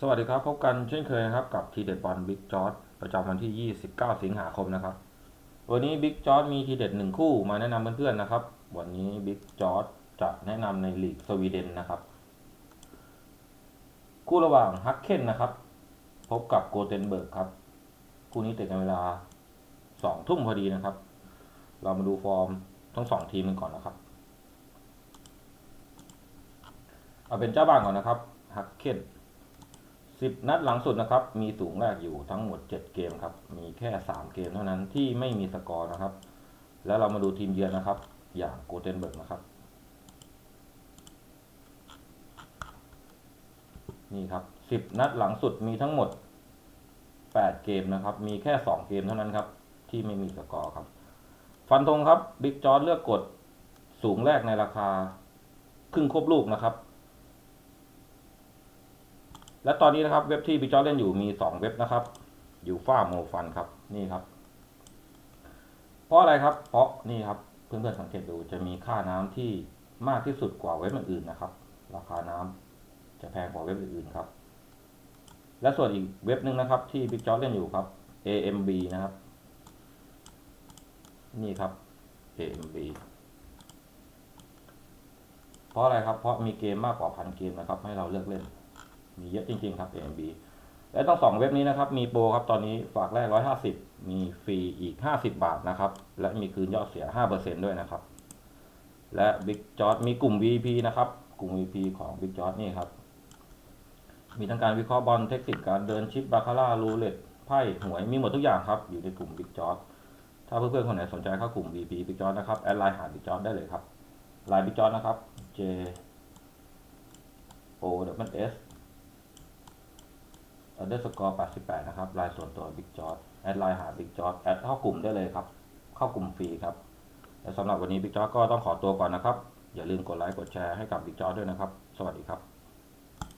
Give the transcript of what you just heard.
สวัสดีครับ พบกันเช่นเคยนะครับกับทีเด็ดบอลบิ๊กจอร์ดประจำวันที่ 29 สิงหาคมนะครับ วันนี้บิ๊กจอร์ดมีทีเด็ดหนึ่งคู่มาแนะนำเพื่อนๆนะครับ วันนี้บิ๊กจอร์ดจะแนะนำในลีกสวีเดนนะครับ คู่ระหว่างฮักเคนนะครับ พบกับโกเทนเบิร์กครับ คู่นี้เตะกันเวลาสองทุ่มพอดีนะครับ เรามาดูฟอร์มทั้งสองทีมกันก่อนนะครับ เอาเป็นเจ้าบ้านก่อนนะครับฮักเคน สิบนัดหลังสุดนะครับ มีสูงแรกอยู่ทั้งหมดเจ็ดเกมครับ มีแค่สามเกมเท่านั้นที่ไม่มีสกอร์นะครับ แล้วเรามาดูทีมเยือนนะครับ อย่างโกเทนเบิร์กนะครับ นี่ครับสิบนัดหลังสุดมีทั้งหมดแปดเกมนะครับ มีแค่สองเกมเท่านั้นครับ ที่ไม่มีสกอร์ครับ ฟันธงครับบิ๊กจอร์เลือกกดสูงแรกในราคาครึ่งครบลูกนะครับ และตอนนี้นะครับเว็บที่บิ๊กจอร์เล่นอยู่มีสองเว็บนะครับยูฟ่าโมฟันครับนี่ครับ เพราะอะไรครับ เพราะนี่ครับเพื่อนๆสังเกตดูจะมีค่าน้ำที่มากที่สุดกว่าเว็บอื่นๆนะครับ ราคาน้ำจะแพงกว่าเว็บอื่นๆครับ และส่วนอีกเว็บหนึ่งนะครับ ที่บิ๊กจอร์เล่นอยู่ครับ AMB นะครับ นี่ครับ AMB เพราะอะไรครับ เพราะมีเกมมากกว่าพันเกมนะครับ ให้เราเลือกเล่น มีเยอะจริงๆครับ AMB และต้องสองเว็บนี้นะครับมีโปรครับตอนนี้ฝากแรก 150 มีฟรีอีก 50 บาทนะครับ และมีคืนยอดเสีย 5%ด้วยนะครับ และ Big j o r มีกลุ่ม VP นะครับ กลุ่ม VP ของ Big j o r นี่ครับ มีทั้งการวิเคราะห์บอลเทคนิคการเดินชิปบาคาร่ารูเล็ตไพ่หวยมีหมดทุกอย่างครับอยู่ในกลุ่ม Big j o r ถ้าเพื่อนๆคนไหนสนใจเข้ากลุ่ม VP Big j o r นะครับแอดไลน์หา Big j o r ได้เลยครับไลน์ Big j o r นะครับ J O W S underscore 88นะครับไลน์ส่วนตัวบิ๊กจอร์ดแอดไลน์หาบิ๊กจอร์ดแอดเข้ากลุ่มได้เลยครับ เข้ากลุ่มฟรีครับและสำหรับวันนี้บิ๊กจอร์ดก็ต้องขอตัวก่อนนะครับ อย่าลืมกดไลค์กดแชร์ให้กับบิ๊กจอร์ดด้วยนะครับ สวัสดีครับ